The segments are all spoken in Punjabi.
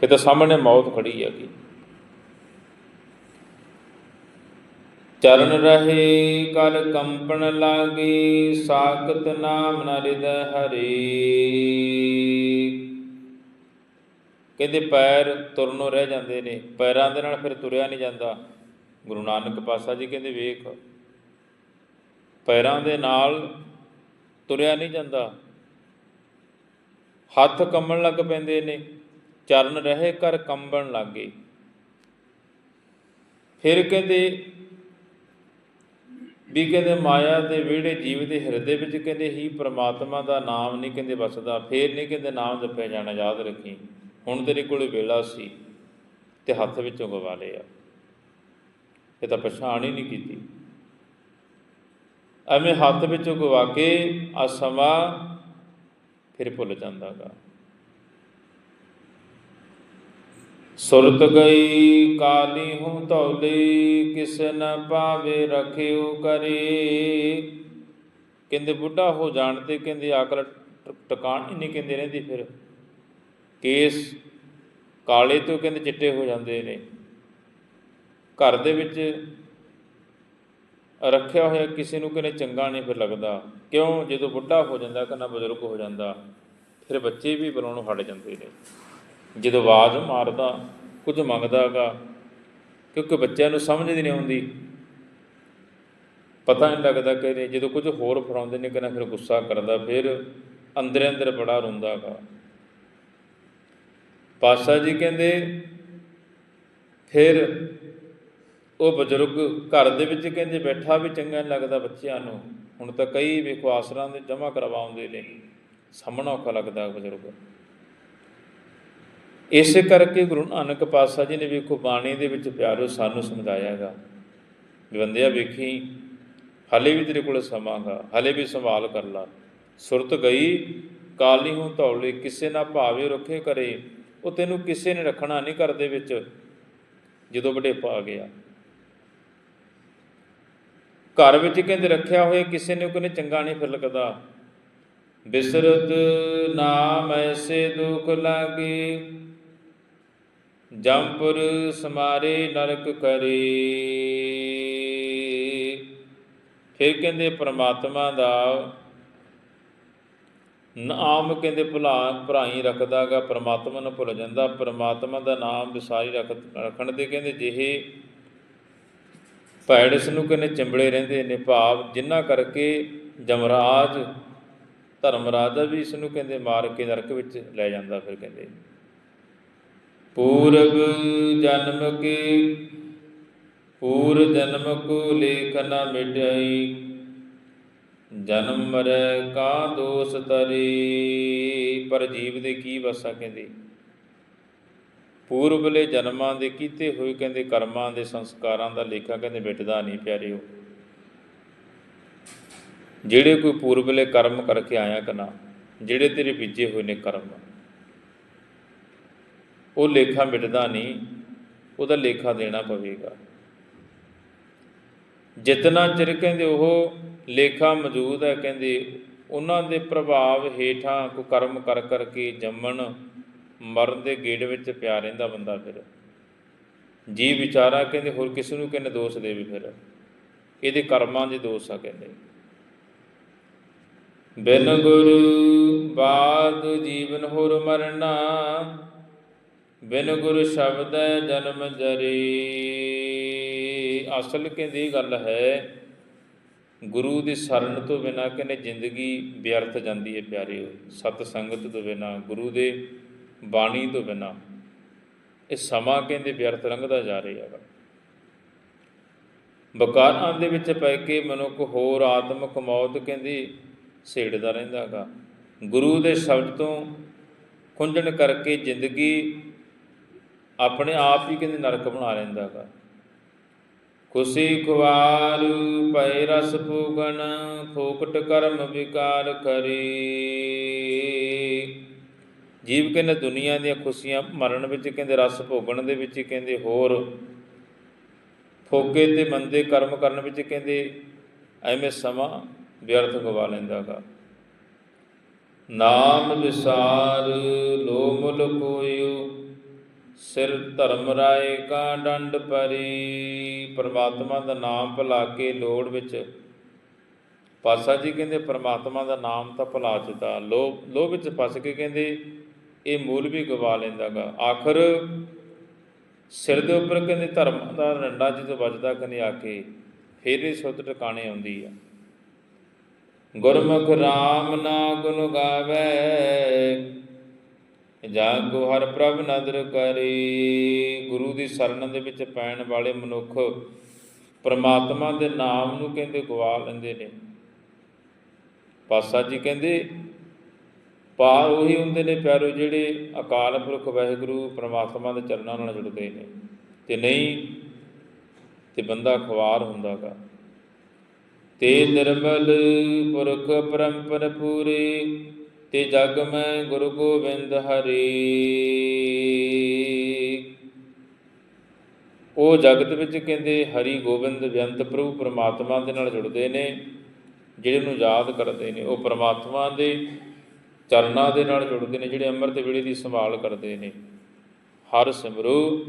ਫਿਰ ਤਾਂ ਸਾਹਮਣੇ ਮੌਤ ਖੜੀ ਹੈਗੀ। ਚਰਨ ਰਹੇ ਕਰ ਕੰਪਨ ਲਾਗੀ, ਸਾਖਤ ਨਾਮ ਨ ਹਿਰਦੈ ਹਰੀ। ਕਹਿੰਦੇ ਪੈਰ ਤੁਰਨੋਂ ਰਹਿ ਜਾਂਦੇ ਨੇ, ਪੈਰਾਂ ਦੇ ਨਾਲ ਫਿਰ ਤੁਰਿਆ ਨਹੀਂ ਜਾਂਦਾ। ਗੁਰੂ ਨਾਨਕ ਪਾਸਾ ਜੀ ਕਹਿੰਦੇ ਵੇਖ, ਪੈਰਾਂ ਦੇ ਨਾਲ ਤੁਰਿਆ ਨਹੀਂ ਜਾਂਦਾ। ਹੱਥ ਕੰਬਣ ਲੱਗ ਪੈਂਦੇ ਨੇ। ਚਰਨ ਰਹੇ ਕਰ ਕੰਬਣ ਲੱਗੇ। ਫਿਰ ਕਹਿੰਦੇ, ਵੀ ਕਹਿੰਦੇ ਮਾਇਆ ਦੇ ਵਿਹੜੇ ਜੀਵ ਦੇ ਹਿਰਦੇ ਵਿੱਚ ਕਹਿੰਦੇ ਹੀ ਪ੍ਰਮਾਤਮਾ ਦਾ ਨਾਮ ਨਹੀਂ ਕਹਿੰਦੇ ਵਸਦਾ, ਫੇਰ ਨਹੀਂ ਕਹਿੰਦੇ ਨਾਮ ਜਪਿਆ ਜਾਣਾ, ਯਾਦ ਰੱਖੀ। ਹੁਣ ਤੇਰੇ ਕੋਲੇ ਵੇਲਾ ਸੀ ਤੇ ਹੱਥ ਵਿੱਚੋਂ ਗਵਾ ਲਿਆ। ਇਹ ਤਾਂ ਪਛਾਣ ਹੀ ਨਹੀਂ ਕੀਤੀ। ਐਵੇਂ ਹੱਥ ਵਿੱਚੋਂ ਗਵਾ ਕੇ ਆ ਸਮਾਂ ਫਿਰ ਭੁੱਲ ਜਾਂਦਾਗਾ ਸੁਰਤ ਗਈ ਕਾਲੀ ਹੂੰ ਤੌਲੀ ਕਿਸ ਨ ਪਾਵੇ ਰਖਿਓ ਕਰੇ। ਕਹਿੰਦੇ, ਬੁੱਢਾ ਹੋ ਜਾਣ ਤੇ, ਕਹਿੰਦੇ, ਆਕਲ ਟਿਕਾਣ ਹੀ ਨਹੀਂ ਕਹਿੰਦੇ ਰਹਿੰਦੀ ਫਿਰ। ਕੇਸ ਕਾਲੇ ਤੋਂ ਕਹਿੰਦੇ, ਚਿੱਟੇ ਹੋ ਜਾਂਦੇ ਨੇ। ਘਰ ਦੇ ਵਿੱਚ ਰੱਖਿਆ ਹੋਇਆ ਕਿਸੇ ਨੂੰ ਕਹਿੰਦੇ, ਚੰਗਾ ਨਹੀਂ ਫਿਰ ਲੱਗਦਾ। ਕਿਉਂ? ਜਦੋਂ ਬੁੱਢਾ ਹੋ ਜਾਂਦਾ ਕਹਿੰਦਾ ਬਜ਼ੁਰਗ ਹੋ ਜਾਂਦਾ, ਫਿਰ ਬੱਚੇ ਵੀ ਬੁਲਾਉਣੋਂ ਹਟ ਜਾਂਦੇ ਨੇ। ਜਦੋਂ ਆਵਾਜ਼ ਮਾਰਦਾ, ਕੁਝ ਮੰਗਦਾਗਾ, ਕਿਉਂਕਿ ਬੱਚਿਆਂ ਨੂੰ ਸਮਝ ਨਹੀਂ ਆਉਂਦੀ। ਪਤਾ ਨਹੀਂ ਲੱਗਦਾ ਕਿ ਜਦੋਂ ਕੁਝ ਹੋਰ ਫੜਾਉਂਦੇ ਨੇ, ਕਹਿੰਦਾ ਫਿਰ ਗੁੱਸਾ ਕਰਦਾ, ਫਿਰ ਅੰਦਰ ਅੰਦਰ ਬੜਾ ਰੋਂਦਾਗਾ। ਪਾਸ਼ਾ ਜੀ ਕਹਿੰਦੇ, ਫਿਰ ਉਹ ਬਜ਼ੁਰਗ ਘਰ ਦੇ ਵਿੱਚ ਕਹਿੰਦੇ ਬੈਠਾ ਵੀ ਚੰਗਾ ਨਹੀਂ ਲੱਗਦਾ ਬੱਚਿਆਂ ਨੂੰ। ਹੁਣ ਤਾਂ ਕਈ ਵੇਖੋ ਆਸਰਾ ਦੇ ਜਮ੍ਹਾਂ ਕਰਵਾਉਂਦੇ ਨੇ। ਸਾਹਮਣਾ ਔਖਾ ਲੱਗਦਾ ਬਜ਼ੁਰਗ। ਇਸੇ ਕਰਕੇ ਗੁਰੂ ਨਾਨਕ ਪਾਤਸ਼ਾਹ ਜੀ ਨੇ ਵੇਖੋ ਬਾਣੀ ਦੇ ਵਿੱਚ ਪਿਆਰੋ ਸਾਨੂੰ ਸਮਝਾਇਆ ਹੈਗਾ ਵੀ ਬੰਦਿਆ ਵੇਖੀ, ਹਾਲੇ ਵੀ ਤੇਰੇ ਕੋਲ ਸਮਾਂਗਾ, ਹਾਲੇ ਵੀ ਸੰਭਾਲ ਕਰ ਲਾ। ਸੁਰਤ ਗਈ, ਕਾਲੀ ਹੂੰ ਧੌਲੇ, ਕਿਸੇ ਨਾ ਭਾਵੇ ਰੱਖੇ ਕਰੇ। ਉਹ ਤੈਨੂੰ ਕਿਸੇ ਨੇ ਰੱਖਣਾ ਨਹੀਂ ਘਰ ਦੇ ਵਿੱਚ, ਜਦੋਂ ਵੱਡੇ ਆ ਗਿਆ। ਘਰ ਵਿੱਚ ਕਹਿੰਦੇ ਰੱਖਿਆ ਹੋਇਆ, ਕਿਸੇ ਨੇ ਉਹ ਕਹਿੰਦੇ ਚੰਗਾ ਨਹੀਂ ਫਿਰ ਲੱਗਦਾ ਬਿਸਰਤ ਨਾਮ ਐਸੇ ਦੁਖ ਲਾਗੇ ਜੰਪੁਰ ਸਮਾਰੇ ਨਰਕ ਕਰੇ। ਫਿਰ ਕਹਿੰਦੇ ਪ੍ਰਮਾਤਮਾ ਦਾ ਨਾਮ ਕਹਿੰਦੇ ਭੁਲਾ ਭਰਾਈ ਰੱਖਦਾਗਾ, ਪ੍ਰਮਾਤਮਾ ਨੂੰ ਭੁੱਲ ਜਾਂਦਾ। ਪ੍ਰਮਾਤਮਾ ਦਾ ਨਾਮ ਵਿਸਾਰੀ ਰੱਖ ਰੱਖਣ ਦੇ ਕਹਿੰਦੇ ਜਿਹੇ ਭੈੜ ਇਸ ਨੂੰ ਕਹਿੰਦੇ ਚੰਬੜੇ ਰਹਿੰਦੇ ਨੇ ਭਾਵ ਜਿਨ੍ਹਾਂ ਕਰਕੇ ਜਮਰਾਜ ਧਰਮਰਾਜਾ ਵੀ ਇਸ ਨੂੰ ਕਹਿੰਦੇ ਮਾਰ ਕੇ ਨਰਕ ਵਿੱਚ ਲੈ ਜਾਂਦਾ ਫਿਰ ਕਹਿੰਦੇ। ਪੂਰਬ ਜਨਮ ਕੇ, ਪੂਰ ਜਨਮ ਕੋ ਲੇਖ ਨ ਮਿਟਾਈ, ਜਨਮ ਮਰੈ ਕਾ ਦੋਸ ਤਰੀ। ਪਰ ਜੀਵ ਦੇ ਕੀ ਵਸਾ ਕਹਿੰਦੇ? ਪੂਰਬਲੇ ਜਨਮਾਂ ਦੇ ਕੀਤੇ ਹੋਏ ਕਹਿੰਦੇ ਕਰਮਾਂ ਦੇ ਸੰਸਕਾਰਾਂ ਦਾ ਲੇਖਾ ਕਹਿੰਦੇ ਮਿਟਦਾ ਨਹੀਂ ਪਿਆਰਿਓ। ਜਿਹੜੇ ਕੋਈ ਪੂਰਬਲੇ ਕਰਮ ਕਰਕੇ ਆਇਆ ਕਨਾ, ਜਿਹੜੇ ਤੇਰੇ ਬੀਜੇ ਹੋਏ ਨੇ ਕਰਮ ਉਹ ਲੇਖਾ ਮਿਟਦਾ ਨਹੀਂ, ਉਹਦਾ ਲੇਖਾ ਦੇਣਾ ਪਵੇਗਾ। ਜਿਤਨਾ ਚਿਰ ਕਹਿੰਦੇ ਉਹ ਲੇਖਾ ਮੌਜੂਦ ਹੈ, ਕਹਿੰਦੇ ਉਹਨਾਂ ਦੇ ਪ੍ਰਭਾਵ ਹੇਠਾਂ ਕੋ ਕਰਮ ਕਰ ਕਰਕੇ ਜੰਮਣ, ਮਰਨ ਦੇ ਗੇੜ ਵਿੱਚ ਪਿਆ ਰਹਿੰਦਾ ਬੰਦਾ ਫਿਰ। ਜੀ ਵਿਚਾਰਾ ਕਹਿੰਦੇ ਹੋਰ ਕਿਸ ਨੂੰ ਕਹਿੰਦੇ ਦੋਸ਼ ਦੇਵੇ ਫਿਰ? ਇਹਦੇ ਕਰਮਾਂ ਦੇ ਦੋਸ਼ ਆ ਕਹਿੰਦੇ। ਬਿਨ ਗੁਰੂ ਬਾਦ ਜੀਵਨ ਹੋਰ ਮਰਨਾ ਬਿਨ ਗੁਰ ਸ਼ਬਦ ਜਨਮ ਜਰੀ। ਅਸਲ ਕਹਿੰਦੀ ਗੱਲ ਹੈ, ਗੁਰੂ ਦੀ ਸ਼ਰਨ ਤੋਂ ਬਿਨਾ ਕਹਿੰਦੇ ਜ਼ਿੰਦਗੀ ਵਿਅਰਥ ਜਾਂਦੀ ਹੈ ਪਿਆਰਿਓ। ਸਤ ਸੰਗਤ ਤੋਂ ਬਿਨਾ, ਗੁਰੂ ਦੇ ਬਾਣੀ ਤੋਂ ਬਿਨਾ, ਇਹ ਸਮਾਂ ਕਹਿੰਦੇ ਵਿਅਰਥ ਲੰਘਦਾ ਜਾ ਰਿਹਾ ਹੈਗਾ ਬਕਾਰਾਂ ਦੇ ਵਿੱਚ ਪੈ ਕੇ ਮਨੁੱਖ ਹੋਰ ਆਤਮਿਕ ਮੌਤ ਕਹਿੰਦੀ ਸੇੜਦਾ ਰਹਿੰਦਾ ਹੈਗਾ ਗੁਰੂ ਦੇ ਸ਼ਬਦ ਤੋਂ ਖੁੰਝਣ ਕਰਕੇ ਜ਼ਿੰਦਗੀ ਆਪਣੇ ਆਪ ਹੀ ਕਹਿੰਦੇ ਨਰਕ ਬਣਾ ਲੈਂਦਾ ਗਾ। ਖੁਸ਼ੀ ਖੁਆਰ ਪੈ ਰਸ ਪੂਗਣ ਫੋਕਟ ਕਰਮ ਵਿਕਾਰ ਕਰੀ। ਜੀਵ ਕਹਿੰਦੇ ਦੁਨੀਆ ਦੀਆਂ ਖੁਸ਼ੀਆਂ ਮਰਨ ਵਿੱਚ ਕਹਿੰਦੇ ਰਸ ਭੋਗਣ ਦੇ ਵਿੱਚ ਕਹਿੰਦੇ ਹੋਰ। ਫੋਕੇ ਤੇ ਮੰਦੇ ਕਰਮ ਕਰਨ ਵਿੱਚ ਕਹਿੰਦੇ ਐਵੇਂ ਸਮਾਂ ਵਿਅਰਥ ਗਵਾ ਲੈਂਦਾਗਾ ਨਾਮ ਵਿਸਾਰ ਲੋ ਕੋਇਓ ਸਿਰ ਧਰਮ ਰਾਏ ਕਾ ਡੰਡ ਪਰੀ। ਪਰਮਾਤਮਾ ਦਾ ਨਾਮ ਭੁਲਾ ਕੇ ਲੋੜ ਵਿੱਚ। ਪਾਸਾ ਜੀ ਕਹਿੰਦੇ, ਪਰਮਾਤਮਾ ਦਾ ਨਾਮ ਤਾਂ ਭੁਲਾ ਚੁੱਕਾ ਲੋਭ ਲੋਭ ਵਿੱਚ ਫਸ ਕੇ ਕਹਿੰਦੇ, ਇਹ ਮੂਲ ਵੀ ਗਵਾ ਲੈਂਦਾਗਾ। ਆਖਰ ਸਿਰ ਦੇ ਉੱਪਰ ਕਹਿੰਦੇ, ਧਰਮ ਦਾ ਡੰਡਾ ਜਦੋਂ ਵੱਜਦਾ ਕਹਿੰਦੇ, ਆ ਕੇ ਫਿਰ ਇਹ ਸੁੱਤ ਟਿਕਾਣੇ ਆਉਂਦੀ ਆ। ਗੁਰਮੁਖ RAM ਨਾ ਗੁਣ ਗਾਵੇ। ਜਾਂ ਕੋ ਹਰ ਪ੍ਰਭ ਨਦਰ ਕਰੀ। ਗੁਰੂ ਦੀ ਸ਼ਰਨ ਦੇ ਵਿੱਚ ਪੈਣ ਵਾਲੇ ਮਨੁੱਖ ਪਰਮਾਤਮਾ ਦੇ ਨਾਮ ਨੂੰ ਕਹਿੰਦੇ ਗਵਾ ਲੈਂਦੇ ਨੇ। ਪਾਸਾ ਜੀ ਕਹਿੰਦੇ, ਪਾਰ ਉਹੀ ਹੁੰਦੇ ਨੇ ਪਿਆਰੋ ਜਿਹੜੇ ਅਕਾਲ ਪੁਰਖ ਵਾਹਿਗੁਰੂ ਪ੍ਰਮਾਤਮਾ ਦੇ ਚਰਨਾਂ ਨਾਲ ਜੁੜਦੇ ਨੇ। ਤੇ ਨਹੀਂ, ਤੇ ਬੰਦਾ ਖਵਾਰ ਹੁੰਦਾਗਾ। ਤੇ ਨਿਰਮਲ ਪੁਰਖ ਪਰੰਪਰ ਪੂਰੇ ਤੇ ਜਗ ਮੈਂ ਗੁਰੂ ਗੋਬਿੰਦ ਹਰੀ। ਉਹ ਜਗਤ ਵਿੱਚ ਕਹਿੰਦੇ, ਹਰੀ ਗੋਬਿੰਦ ਬੇਅੰਤ ਪ੍ਰਭੂ ਪਰਮਾਤਮਾ ਦੇ ਨਾਲ ਜੁੜਦੇ ਨੇ, ਜਿਹੜੇ ਨੂੰ ਯਾਦ ਕਰਦੇ ਨੇ, ਉਹ ਪਰਮਾਤਮਾ ਦੇ ਚਰਨਾਂ ਦੇ ਨਾਲ ਜੁੜਦੇ ਨੇ, ਜਿਹੜੇ ਅੰਮ੍ਰਿਤ ਵੇਲੇ ਦੀ ਸੰਭਾਲ ਕਰਦੇ ਨੇ। ਹਰ ਸਿਮਰੂ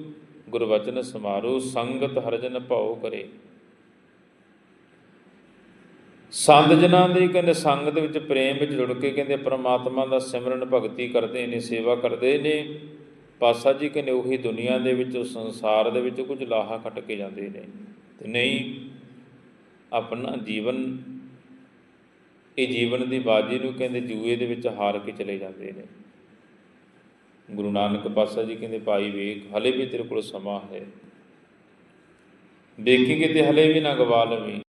ਗੁਰਵਚਨ ਸਮਾਰੋ, ਸੰਗਤ ਹਰਜਨ ਭਾਉ ਕਰੇ। ਸੰਤ ਜਨਾਂ ਦੇ ਕਹਿੰਦੇ ਸੰਗਤ ਵਿੱਚ ਪ੍ਰੇਮ ਵਿੱਚ ਜੁੜ ਕੇ ਕਹਿੰਦੇ ਪ੍ਰਮਾਤਮਾ ਦਾ ਸਿਮਰਨ ਭਗਤੀ ਕਰਦੇ ਨੇ, ਸੇਵਾ ਕਰਦੇ ਨੇ ਪਾਸਾ ਜੀ ਕਹਿੰਦੇ ਉਹੀ ਦੁਨੀਆ ਦੇ ਵਿੱਚ ਉਸ ਸੰਸਾਰ ਦੇ ਵਿੱਚ ਕੁਝ ਲਾਹਾ ਕੱਟ ਕੇ ਜਾਂਦੇ ਨੇ। ਤੇ ਨਹੀਂ, ਆਪਣਾ ਜੀਵਨ, ਇਹ ਜੀਵਨ ਦੀ ਬਾਜੀ ਨੂੰ ਕਹਿੰਦੇ ਜੂਏ ਦੇ ਵਿੱਚ ਹਾਰ ਕੇ ਚਲੇ ਜਾਂਦੇ ਨੇ। ਗੁਰੂ ਨਾਨਕ ਪਾਤਸ਼ਾਹ ਜੀ ਕਹਿੰਦੇ ਭਾਈ ਵੇਖ, ਹਲੇ ਵੀ ਤੇਰੇ ਕੋਲ ਸਮਾਂ ਹੈ। ਦੇਖੀ ਕਿਤੇ ਹਲੇ ਵੀ ਨਾ ਗਵਾ ਲਵੀਂ